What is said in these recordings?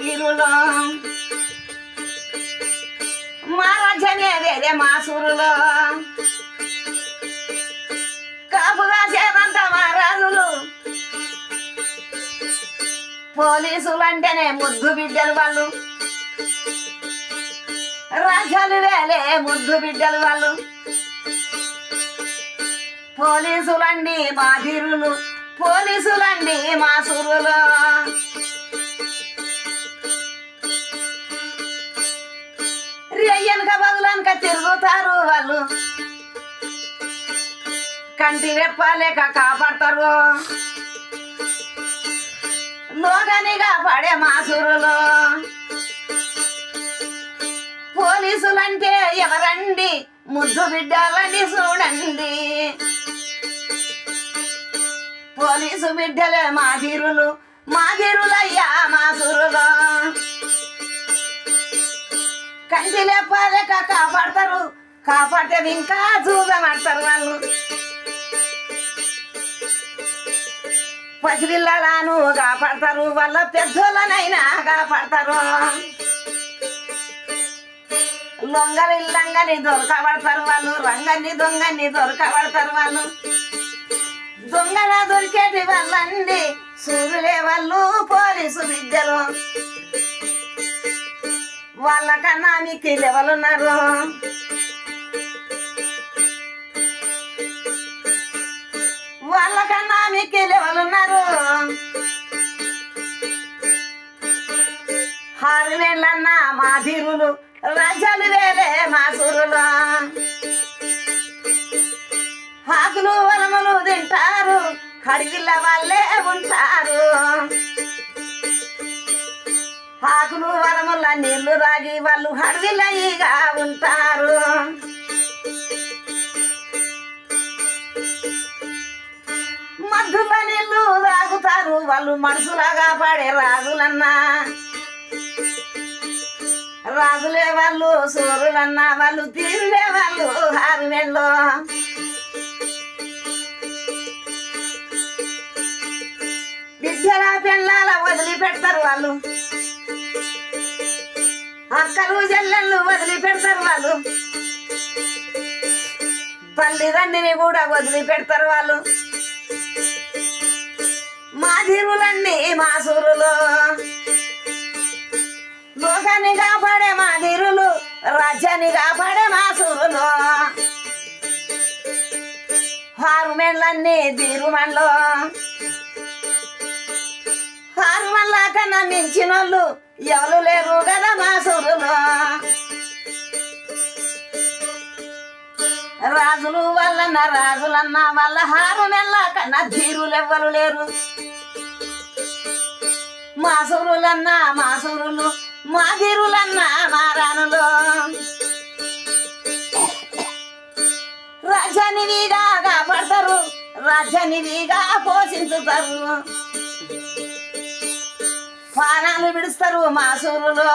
గిరులో మా రాజ్యమేదేదే మా సూరులో కాపుగా చేరంత మా రాజులు పోలీసులు అంటేనే ముద్దు బిడ్డలు వాళ్ళు. రాజాలు వేలే ముద్దు బిడ్డలు వాళ్ళు. పోలీసులండి మా ధీరులు పోలీసులండి మా సురులు వెనక బదులనక తిరుగుతారు వాళ్ళు. కంటి రెప్పలేక కాపాడతారు. లోగనిగా పడే మాసురులు. పోలీసులంటే ఎవరండి? ముద్దు బిడ్డలని చూడండి. పోలీసు బిడ్డలే మా ధీరులు మా కంటి లేపాలేక కాపాడతారు. కాపాడితే ఇంకా చూడమంటారు వాళ్ళు. పసిపిల్లలను కాపాడతారు వాళ్ళ పెద్దోళ్ళనైనా కాపాడతారు. లొంగలి ఇల్లంగని దొరకబడతారు వాళ్ళు రంగని దొంగని దొరకబడతారు వాళ్ళు. దొంగల దొరికేటి వాళ్ళండి సూర్యులే వాళ్ళు పోలీసు విద్యలు. వాళ్ళకన్నా మీకు ఎవరున్నారు వాళ్ళకన్నా మీకు ఎవరున్నారు హారువేళ్ళన్నా మా ధీరులు వేరే మా సురులు ఆకులు వలములు తింటారు అడవిల వాళ్ళే ఉంటారు. ఆకులు వరముల నీళ్ళు రాగి వాళ్ళు హడవిలయ్యగా ఉంటారు. మధుల నీళ్ళు తాగుతారు వాళ్ళు మనసులాగా పాడే రాజులన్నా. రాజులే వాళ్ళు సూరులన్నా వాళ్ళు తీరులే వాళ్ళు హారువేళ్ళు బిడ్డల పెళ్ళాల వదిలిపెడతారు వాళ్ళు. అక్కలు చెల్లెళ్ళు వదిలిపెడతారు వాళ్ళు. తల్లిదండ్రిని కూడా వదిలి పెడతారు వాళ్ళు. మా ధీరులన్నీ మా సూరులు. లోకాన్ని కాపాడే మా ధీరులు రాజ్యాన్ని కాపాడే మా సూరులు. హారుమెళ్ళన్నీ ధీరుమల్లో హారుమల్ల కన్నా మించిన వాళ్ళు ఎవరు లేరు కదా మా సొరులో. రాజులు వాళ్ళన్న రాజులన్న వాళ్ళ హారుమెల్ల కన్నా ధీరులు ఎవ్వరు లేరు. మా సూరులన్న మా సూరులు మా ధీరులన్న మా రాణులు. రాజనివిగా కాపాడతారు రాజనివిగా పోషించుతారు. పానాలు విడుస్తారు మా సూరులు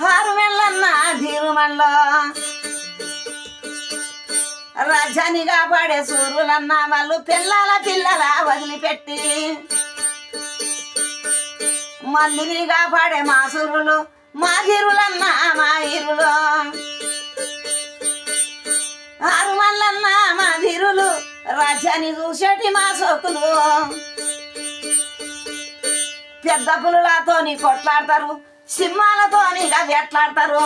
హారు వెళ్ళన్న ధీరుమల్లో రాజ్యాన్ని కాపాడే సూరులన్న వాళ్ళు పిల్లల పిల్లల వదిలిపెట్టి. మల్లిని కాపాడే మా సూరులు మా ధీరులన్న మా ఇరులు ఆరు మల్లన్న మా ధీరులు రాజ్యాన్ని చూసేటి మా సోకులు. పెద్ద పులులతోని కొట్లాడతారు సింహాలతోని ఎట్లాడతారు?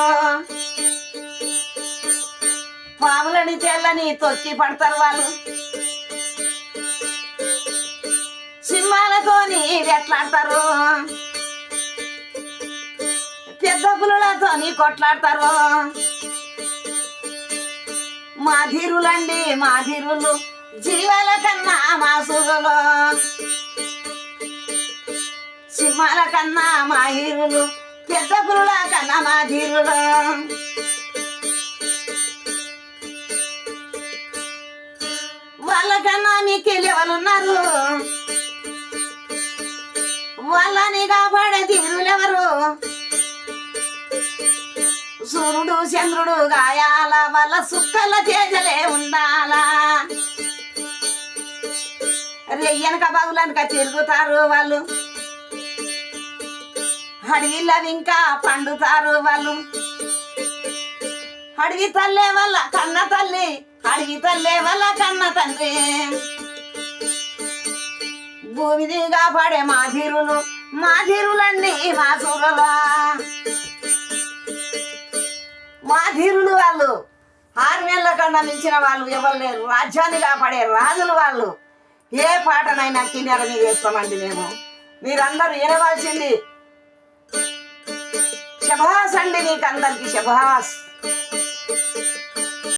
పాములని తెల్లని తొక్కి పడతారు వాళ్ళు. సింహాలతోని ఎట్లాడతారు? పెద్ద పులులతోని కొట్లాడతారు. మాధీరులండి మాధీరులు మా ధీరులు జీవాల కన్నా మా సింహాల కన్నా మా హీరులు పెద్ద పురుల కన్నా మా ధీరులు. వాళ్ళకన్నా మీకు ఎవరున్నారు వాళ్ళని కాపాడే ధీరులెవరు సూర్యుడు చంద్రుడు గాయాల వల్ల సుక్కల తేజలే ఉండాలా? రెయ్యనక బగులనక తిరుగుతారు వాళ్ళు. అడవిలో ఇంకా పండుతారు వాళ్ళు. అడవి తల్లే వల్ల కన్న తల్లి అడవి తల్లే వల్ల కన్న తండ్రి భూమిదిగా పడే మాధీరులు మాధీరులన్నీ మా సూరలా మాధీరులు వాళ్ళు ఆర్మీల కన్నా మించిన వాళ్ళు ఎవరు లేరు. రాజ్యాన్ని కాపాడే రాజులు వాళ్ళు. ఏ పాటనైనా కిన్నెర మీద వేస్తామండి మేము. మీరందరూ వినవలసింది शबाश अंडनी अंदर की शबास।